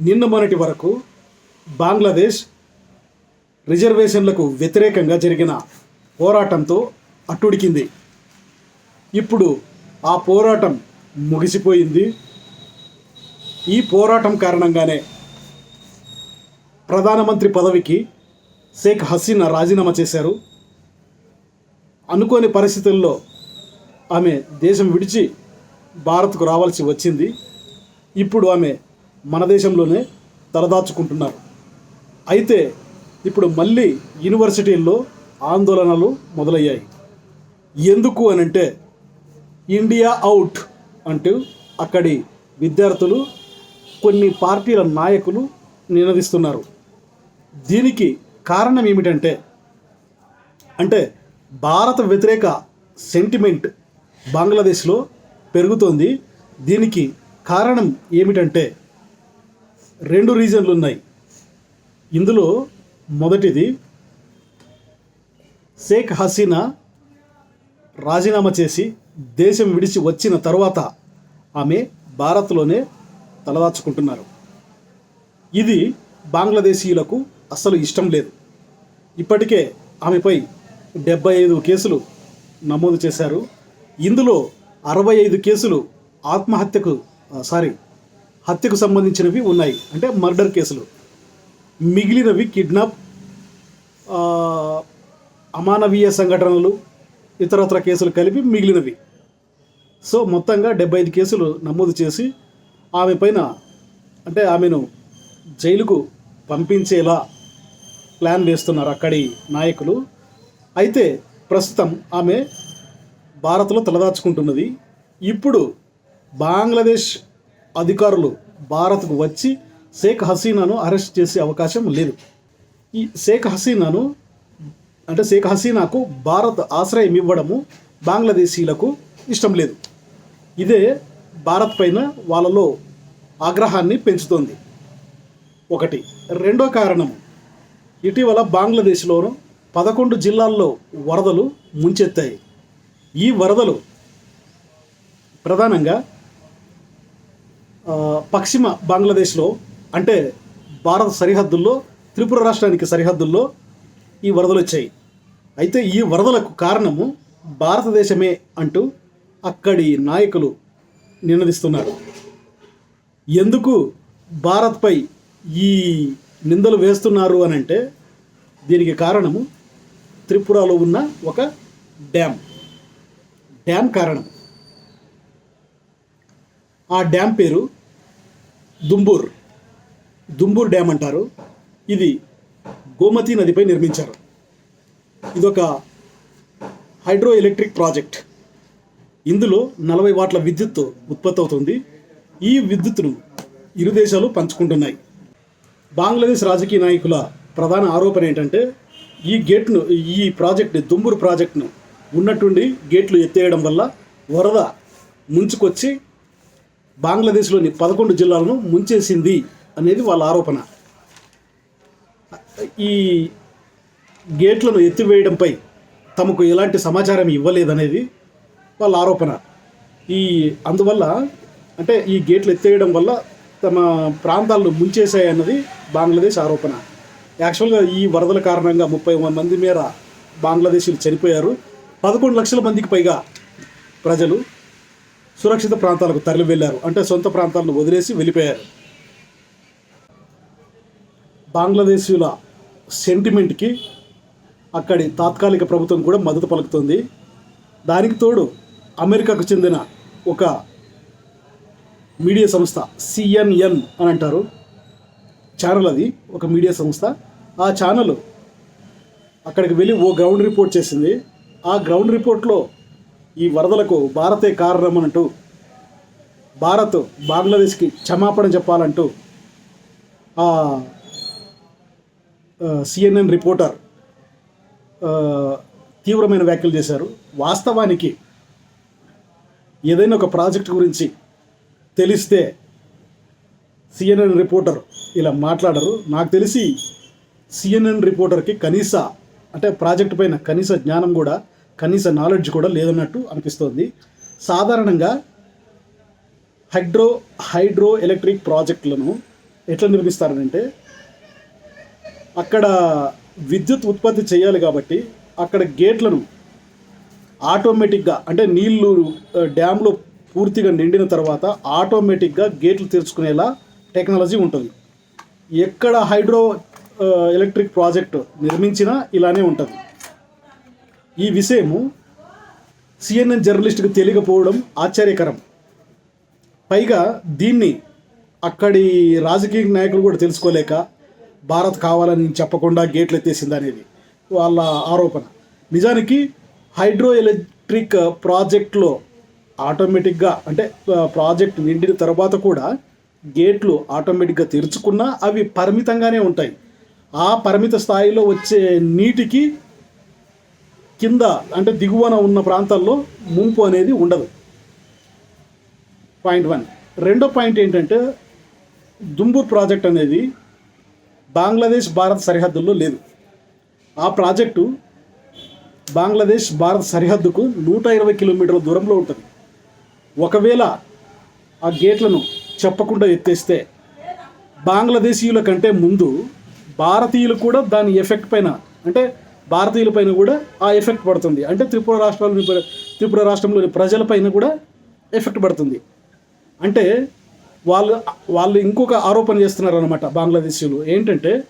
నిన్న మొన్నటి వరకు బంగ్లాదేశ్ రిజర్వేషన్లకు వ్యతిరేకంగా జరిగిన పోరాటంతో అట్టుడికింది. ఇప్పుడు ఆ పోరాటం ముగిసిపోయింది. ఈ పోరాటం కారణంగానే ప్రధానమంత్రి పదవికి షేక్ హసీనా రాజీనామా చేశారు. అనుకోని పరిస్థితుల్లో ఆమె దేశం విడిచి భారత్కు రావాల్సి వచ్చింది. ఇప్పుడు ఆమె మన దేశంలోనే తలదాచుకుంటున్నారు. అయితే ఇప్పుడు మళ్ళీ యూనివర్సిటీల్లో ఆందోళనలు మొదలయ్యాయి. ఎందుకు అనంటే ఇండియా అవుట్ అంటూ అక్కడి విద్యార్థులు కొన్ని పార్టీల నాయకులు నినదిస్తున్నారు. దీనికి కారణం ఏమిటంటే అంటే భారత వ్యతిరేక సెంటిమెంట్ బంగ్లాదేశ్లో పెరుగుతోంది. దీనికి కారణం ఏమిటంటే రెండు రీజన్లు ఉన్నాయి. ఇందులో మొదటిది షేక్ హసీనా రాజీనామా చేసి దేశం విడిచి వచ్చిన తర్వాత ఆమె భారత్లోనే తలదాచుకుంటున్నారు. ఇది బంగ్లాదేశీయులకు అస్సలు ఇష్టం లేదు. ఇప్పటికే ఆమెపై డెబ్బై ఐదు కేసులు నమోదు చేశారు. ఇందులో అరవై ఐదు కేసులు ఆత్మహత్యకు సారీ హత్యకు సంబంధించినవి ఉన్నాయి. అంటే మర్డర్ కేసులు. మిగిలినవి కిడ్నాప్ అమానవీయ సంఘటనలు ఇతరత్ర కేసులు కలిపి మిగిలినవి. సో మొత్తంగా డెబ్బై ఐదు కేసులు నమోదు చేసి ఆమె పైన అంటే ఆమెను జైలుకు పంపించేలా ప్లాన్ వేస్తున్నారు అక్కడి నాయకులు. అయితే ప్రస్తుతం ఆమె భారత్లో తలదాచుకుంటున్నది. ఇప్పుడు బంగ్లాదేశ్ అధికారులు భారత్కు వచ్చి షేక్ హసీనాను అరెస్ట్ చేసే అవకాశం లేదు. ఈ షేక్ హసీనాను అంటే షేక్ హసీనాకు భారత్ ఆశ్రయం ఇవ్వడము బంగ్లాదేశీలకు ఇష్టం లేదు. ఇదే భారత్ పైన వాళ్ళలో ఆగ్రహాన్ని పెంచుతోంది. ఒకటి. రెండో కారణం ఇటీవల బంగ్లాదేశ్లోను పదకొండు జిల్లాల్లో వరదలు ముంచెత్తాయి. ఈ వరదలు ప్రధానంగా పశ్చిమ బంగ్లాదేశ్లో అంటే భారత సరిహద్దుల్లో త్రిపుర రాష్ట్రానికి సరిహద్దుల్లో ఈ వరదలు వచ్చాయి. అయితే ఈ వరదలకు కారణము భారతదేశమే అంటూ అక్కడి నాయకులు నినదిస్తున్నారు. ఎందుకు భారత్పై ఈ నిందలు వేస్తున్నారు అని అంటే దీనికి కారణము త్రిపురలో ఉన్న ఒక డ్యామ్. డ్యామ్ కారణం. ఆ డ్యామ్ పేరు దుంబూర్. దుంబూర్ డ్యామ్ అంటారు. ఇది గోమతి నదిపై నిర్మించారు. ఇదొక హైడ్రో ఎలక్ట్రిక్ ప్రాజెక్ట్. ఇందులో నలభై వాట్ల విద్యుత్ ఉత్పత్తి అవుతుంది ఈ విద్యుత్తును ఇరు దేశాలు పంచుకుంటున్నాయి. బంగ్లాదేశ్ రాజకీయ నాయకుల ప్రధాన ఆరోపణ ఏంటంటే ఈ గేట్ను ఈ ప్రాజెక్ట్ దుంబూరు ప్రాజెక్టును ఉన్నట్టుండి గేట్లు ఎత్తేయడం వల్ల వరద ముంచుకొచ్చి బంగ్లాదేశ్లోని పదకొండు జిల్లాలను ముంచేసింది అనేది వాళ్ళ ఆరోపణ. ఈ గేట్లను ఎత్తివేయడంపై తమకు ఎలాంటి సమాచారం ఇవ్వలేదనేది వాళ్ళ ఆరోపణ. ఈ అందువల్ల అంటే ఈ గేట్లు ఎత్తేయడం వల్ల తమ ప్రాంతాలను ముంచేశాయన్నది బంగ్లాదేశ్ ఆరోపణ. యాక్చువల్గా ఈ వరదల కారణంగా ముప్పై మంది మేర బంగ్లాదేశీలు చనిపోయారు. పదకొండు లక్షల మందికి పైగా ప్రజలు సురక్షిత ప్రాంతాలకు తరలి వెళ్ళారు. అంటే సొంత ప్రాంతాలను వదిలేసి వెళ్ళిపోయారు. బంగ్లాదేశీయుల సెంటిమెంట్కి అక్కడి తాత్కాలిక ప్రభుత్వం కూడా మద్దతు పలుకుతుంది. దానికి తోడు అమెరికాకు చెందిన ఒక మీడియా సంస్థ సిఎన్ఎన్ అని అంటారు. ఛానల్ అది ఒక మీడియా సంస్థ. ఆ ఛానల్ అక్కడికి వెళ్ళి ఓ గ్రౌండ్ రిపోర్ట్ చేసింది. ఆ గ్రౌండ్ రిపోర్ట్లో ఈ వరదలకు భారతే కారణమనంటూ భారత్ బంగ్లాదేశ్కి క్షమాపణ చెప్పాలంటూ ఆ సిఎన్ఎన్ రిపోర్టర్ తీవ్రమైన వ్యాఖ్యలు చేశారు. వాస్తవానికి ఏదైనా ఒక ప్రాజెక్ట్ గురించి తెలిస్తే సిఎన్ఎన్ రిపోర్టర్ ఇలా మాట్లాడరు. నాకు తెలిసి సిఎన్ఎన్ రిపోర్టర్కి కనీస అంటే ప్రాజెక్ట్ పైన కనీస జ్ఞానం కూడా కనీస నాలెడ్జ్ కూడా లేదన్నట్టు అనిపిస్తోంది. సాధారణంగా హైడ్రో హైడ్రో ఎలక్ట్రిక్ ప్రాజెక్టులను ఎట్లా నిర్మిస్తారంటే అక్కడ విద్యుత్ ఉత్పత్తి చేయాలి కాబట్టి అక్కడ గేట్లను ఆటోమేటిక్గా అంటే నీళ్ళు డ్యామ్లో పూర్తిగా నిండిన తర్వాత ఆటోమేటిక్గా గేట్లు తెరుచుకునేలా టెక్నాలజీ ఉంటుంది. ఎక్కడ హైడ్రో ఎలక్ట్రిక్ ప్రాజెక్టు నిర్మించినా ఇలానే ఉంటుంది. ఈ విషయము సిఎన్ఎన్ జర్నలిస్ట్కి తెలియకపోవడం ఆశ్చర్యకరం. పైగా దీన్ని అక్కడి రాజకీయ నాయకులు కూడా తెలుసుకోలేక భారత్ కావాలని చెప్పకుండా గేట్లు ఎత్తేసింది అనేది వాళ్ళ ఆరోపణ. నిజానికి హైడ్రో ఎలక్ట్రిక్ ప్రాజెక్ట్లో ఆటోమేటిక్గా అంటే ప్రాజెక్ట్ నిండిన తర్వాత కూడా గేట్లు ఆటోమేటిక్గా తెరుచుకున్నా అవి పరిమితంగానే ఉంటాయి. ఆ పరిమిత స్థాయిలో వచ్చే నీటికి కింద అంటే దిగువన ఉన్న ప్రాంతాల్లో ముంపు అనేది ఉండదు. Point one. రెండో పాయింట్ ఏంటంటే దుంబూర్ ప్రాజెక్ట్ అనేది బంగ్లాదేశ్ భారత్ సరిహద్దుల్లో లేదు. ఆ ప్రాజెక్టు బంగ్లాదేశ్ భారత్ సరిహద్దుకు నూట ఇరవై కిలోమీటర్ల దూరంలో ఉంటుంది. ఒకవేళ ఆ గేట్లను చెప్పకుండా ఎత్తేస్తే బంగ్లాదేశీయుల కంటే ముందు భారతీయులు కూడా దాని ఎఫెక్ట్ పైన అంటే భారతీయుల పైన కూడా ఆ ఎఫెక్ట్ పడుతుంది. అంటే త్రిపుర రాష్ట్రాలు త్రిపుర రాష్ట్రంలోని ప్రజలపైన కూడా ఎఫెక్ట్ పడుతుంది. అంటే వాళ్ళు వాళ్ళు ఇంకొక ఆరోపణ చేస్తున్నారు అనమాట బంగ్లాదేశీయులు. ఏంటంటే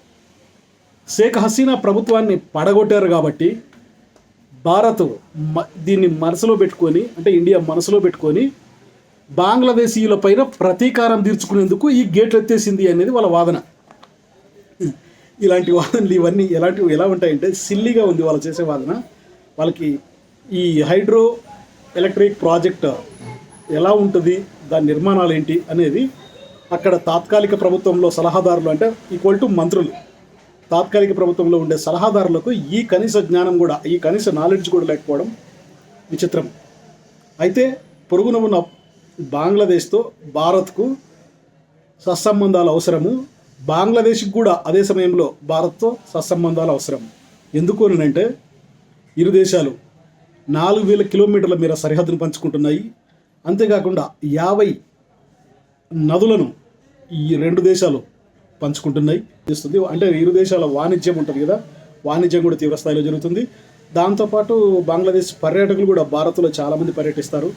షేక్ హసీనా ప్రభుత్వాన్ని పడగొట్టారు కాబట్టి భారత్ మ- దీన్ని మనసులో పెట్టుకొని అంటే ఇండియా మనసులో పెట్టుకొని బంగ్లాదేశీయుల పైన ప్రతీకారం తీర్చుకునేందుకు ఈ గేట్లు ఎత్తేసింది అనేది వాళ్ళ వాదన. ఇలాంటి వాదనలు ఇవన్నీ ఎలాంటివి ఎలా ఉంటాయంటే సిల్లీగా ఉంది వాళ్ళు చేసే వాదన. వాళ్ళకి ఈ హైడ్రో ఎలక్ట్రిక్ ప్రాజెక్ట్ ఎలా ఉంటుంది దాని నిర్మాణాలు ఏంటి అనేది అక్కడ తాత్కాలిక ప్రభుత్వంలో సలహాదారులు అంటే ఈక్వల్ టు మంత్రులు. తాత్కాలిక ప్రభుత్వంలో ఉండే సలహాదారులకు ఈ కనీస జ్ఞానం కూడా ఈ కనీస నాలెడ్జ్ కూడా లేకపోవడం విచిత్రం. అయితే పొరుగున ఉన్న బంగ్లాదేశ్తో భారత్కు సత్సంబంధాలు అవసరము. బంగ్లాదేశ్కి కూడా అదే సమయంలో భారత్తో సత్సంబంధాలు అవసరం. ఎందుకు అని అంటే ఇరు దేశాలు నాలుగు వేల కిలోమీటర్ల మేర సరిహద్దును పంచుకుంటున్నాయి. అంతేకాకుండా యాభై నదులను ఈ రెండు దేశాలు పంచుకుంటున్నాయి. చేస్తుంది. అంటే ఇరు దేశాల వాణిజ్యం ఉంటుంది కదా వాణిజ్యం కూడా తీవ్రస్థాయిలో జరుగుతుంది. దాంతోపాటు బంగ్లాదేశ్ పర్యాటకులు కూడా భారత్లో చాలామంది పర్యటిస్తారు.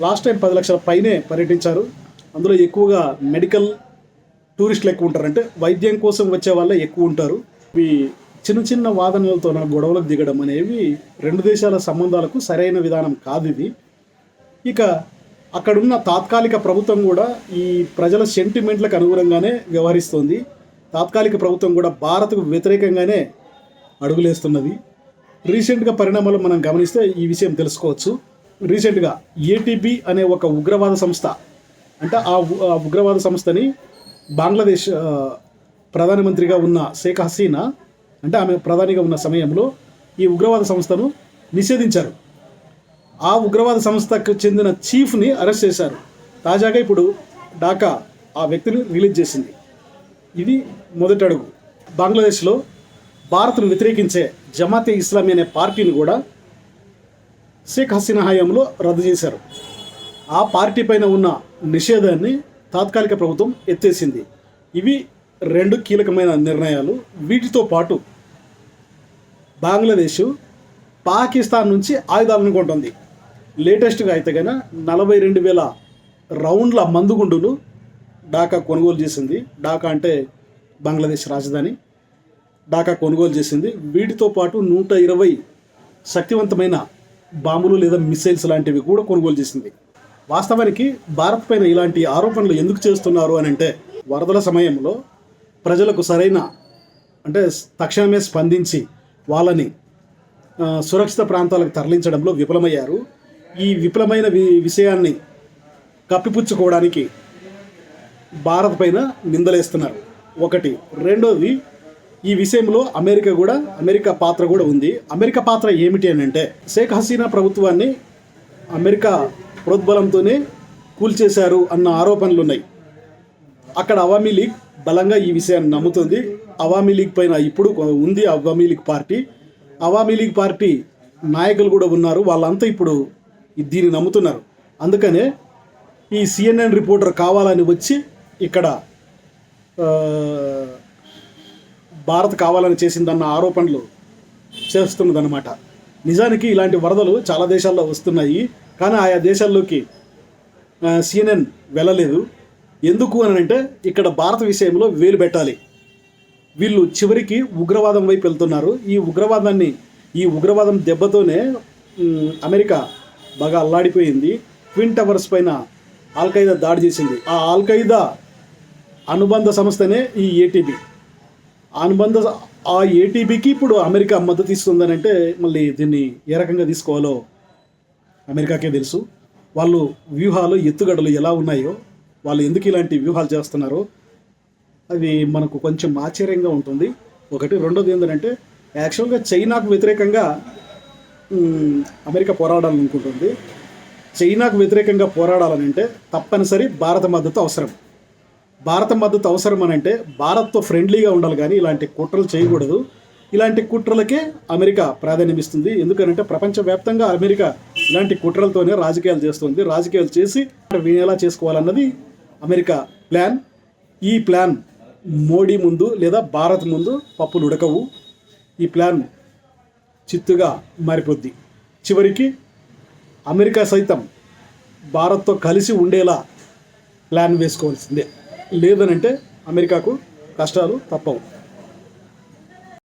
లాస్ట్ టైం పది లక్షల పైనే పర్యటించారు. అందులో ఎక్కువగా మెడికల్ టూరిస్టులు ఎక్కువ ఉంటారు అంటే వైద్యం కోసం వచ్చే వాళ్ళే ఎక్కువ ఉంటారు. ఇవి చిన్న చిన్న వాదనలతో నా గొడవలకు దిగడం అనేవి రెండు దేశాల సంబంధాలకు సరైన విధానం కాదు ఇది. ఇక అక్కడున్న తాత్కాలిక ప్రభుత్వం కూడా ఈ ప్రజల సెంటిమెంట్లకు అనుగుణంగానే వ్యవహరిస్తోంది. తాత్కాలిక ప్రభుత్వం కూడా భారత్కు వ్యతిరేకంగానే అడుగులేస్తున్నది. రీసెంట్గా పరిణామాలు మనం గమనిస్తే ఈ విషయం తెలుసుకోవచ్చు. రీసెంట్గా ఏటీబీ అనే ఒక ఉగ్రవాద సంస్థ అంటే ఆ ఆ ఉగ్రవాద సంస్థని బంగ్లాదేశ్ ప్రధానమంత్రిగా ఉన్న షేక్ హసీనా అంటే ఆమె ప్రధానిగా ఉన్న సమయంలో ఈ ఉగ్రవాద సంస్థను నిషేధించారు. ఆ ఉగ్రవాద సంస్థకు చెందిన చీఫ్ని అరెస్ట్ చేశారు. తాజాగా ఇప్పుడు ఢాకా ఆ వ్యక్తిని రిలీజ్ చేసింది. ఇది మొదటి అడుగు. బంగ్లాదేశ్లో భారత్ను వ్యతిరేకించే జమాతే ఇస్లామీ అనే పార్టీని కూడా షేక్ హసీనా హయాంలో రద్దు చేశారు. ఆ పార్టీ పైన ఉన్న నిషేధాన్ని తాత్కాలిక ప్రభుత్వం ఎత్తేసింది. ఇవి రెండు కీలకమైన నిర్ణయాలు. వీటితో పాటు బంగ్లాదేశ్ పాకిస్తాన్ నుంచి ఆయుధాలను కొంటుంది. లేటెస్ట్గా అయితే కనుక నలభై రెండు వేల రౌండ్ల మందుగుండును ఢాకా కొనుగోలు చేసింది. ఢాకా అంటే బంగ్లాదేశ్ రాజధాని. ఢాకా కొనుగోలు చేసింది. వీటితో పాటు నూట ఇరవై శక్తివంతమైన బాంబులు లేదా మిసైల్స్ లాంటివి కూడా కొనుగోలు చేసింది. వాస్తవానికి భారత్ పైన ఇలాంటి ఆరోపణలు ఎందుకు చేస్తున్నారు అని అంటే వరదల సమయంలో ప్రజలకు సరైన అంటే తక్షణమే స్పందించి వాళ్ళని సురక్షిత ప్రాంతాలకు తరలించడంలో విఫలమయ్యారు. ఈ విఫలమైన వి- విషయాన్ని కప్పిపుచ్చుకోవడానికి భారత్ పైన నిందలేస్తున్నారు. ఒకటి. రెండోది ఈ విషయంలో అమెరికా కూడా అమెరికా పాత్ర కూడా ఉంది. అమెరికా పాత్ర ఏమిటి అని అంటే షేక్ హసీనా ప్రభుత్వాన్ని అమెరికా ప్రోద్బలంతోనే కూల్చేశారు అన్న ఆరోపణలు ఉన్నాయి అక్కడ అవామీ లీగ్ బలంగా ఈ విషయాన్ని నమ్ముతుంది. అవామీ లీగ్ పైన ఇప్పుడు ఉంది Awami league party. Awami league party నాయకులు కూడా ఉన్నారు. వాళ్ళంతా ఇప్పుడు దీన్ని నమ్ముతున్నారు. అందుకనే ఈ సిఎన్ఎన్ రిపోర్టర్ కావాలని వచ్చి ఇక్కడ భారత్ కావాలని చేసిందన్న ఆరోపణలు చేస్తున్నదన్నమాట. నిజానికి ఇలాంటి వరదలు చాలా దేశాల్లో వస్తున్నాయి. కానీ ఆయా దేశాల్లోకి సిఎన్ఎన్ వెళ్ళలేదు. ఎందుకు అని అంటే ఇక్కడ భారత విషయంలో వేలు పెట్టాలి. వీళ్ళు చివరికి ఉగ్రవాదం వైపు వెళ్తున్నారు. ఈ ఉగ్రవాదాన్ని ఈ ఉగ్రవాదం దెబ్బతోనే అమెరికా బాగా అల్లాడిపోయింది. ట్విన్ టవర్స్ పైన ఆల్ఖైదా దాడి చేసింది. ఆ ఆల్ఖైదా అనుబంధ సంస్థనే ఈ ఏటీబీ అనుబంధ ఆ ఏటీబీకి ఇప్పుడు అమెరికా మద్దతు ఇస్తుందని అంటే మళ్ళీ దీన్ని ఏ రకంగా తీసుకోవాలో అమెరికాకే తెలుసు. వాళ్ళు వ్యూహాలు ఎత్తుగడలు ఎలా ఉన్నాయో వాళ్ళు ఎందుకు ఇలాంటి వ్యూహాలు చేస్తున్నారో అది మనకు కొంచెం ఆశ్చర్యంగా ఉంటుంది. ఒకటి రెండోది ఏంటంటే యాక్చువల్గా చైనాకు వ్యతిరేకంగా అమెరికా పోరాడాలనుకుంటుంది చైనాకు వ్యతిరేకంగా పోరాడాలనంటే తప్పనిసరి భారత మద్దతు అవసరం. భారత మద్దతు అవసరం అని అంటే భారత్తో ఫ్రెండ్లీగా ఉండాలి కానీ ఇలాంటి కుట్రలు చేయకూడదు. ఇలాంటి కుట్రలకే అమెరికా ప్రాధాన్యం ఇస్తుంది. ఎందుకనంటే ప్రపంచవ్యాప్తంగా అమెరికా ఇలాంటి కుట్రలతోనే రాజకీయాలు చేస్తుంది. రాజకీయాలు చేసి ఎలా చేసుకోవాలన్నది అమెరికా ప్లాన్. ఈ ప్లాన్ మోడీ ముందు లేదా భారత్ ముందు పప్పులు ఉడకవు. ఈ ప్లాన్ చిత్తుగా మారిపోద్ది. చివరికి అమెరికా సైతం భారత్తో కలిసి ఉండేలా ప్లాన్ వేసుకోవాల్సిందే. లేదనంటే అమెరికాకు కష్టాలు తప్పవు.